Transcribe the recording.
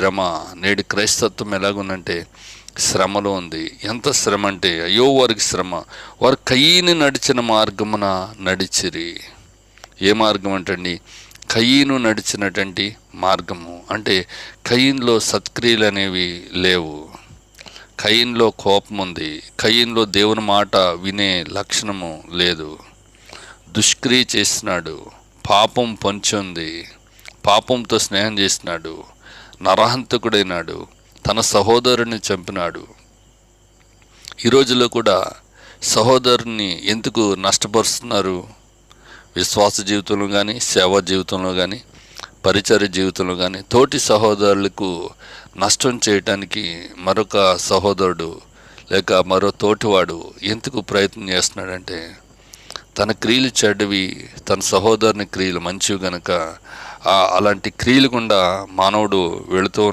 శ్రమ నేటి క్రైస్తత్వం ఎలాగుందంటే శ్రమలో ఉంది. ఎంత శ్రమ అంటే అయ్యో వారికి శ్రమ వారు కయ్యిని నడిచిన మార్గమున నడిచిరి. ఏ మార్గం అంటండి కయ్యను నడిచినటువంటి మార్గము. అంటే కయ్యంలో సత్క్రియలు అనేవి లేవు. కయ్యంలో కోపం ఉంది. కయ్యంలో దేవుని మాట వినే లక్షణము లేదు. దుష్క్రియ చేస్తున్నాడు. పాపం పొంచుంది పాపంతో స్నేహం చేసినాడు నరహంతకుడైనాడు. తన సహోదరుని చంపినాడు. ఈ రోజులో కూడా సహోదరుని ఎందుకు నష్టపరుస్తున్నారు? విశ్వాస జీవితంలో కానీ సేవా జీవితంలో కానీ పరిచర్య జీవితంలో కానీ తోటి సహోదరులకు నష్టం చేయటానికి మరొక సహోదరుడు లేక మరో తోటివాడు ఎందుకు ప్రయత్నం చేస్తున్నాడంటే తన క్రియలు చెడ్డవి తన సహోదరుని క్రియలు మంచివి గనక ఆ అలాంటి క్రియలు గుండా మానవుడు వెళుతూ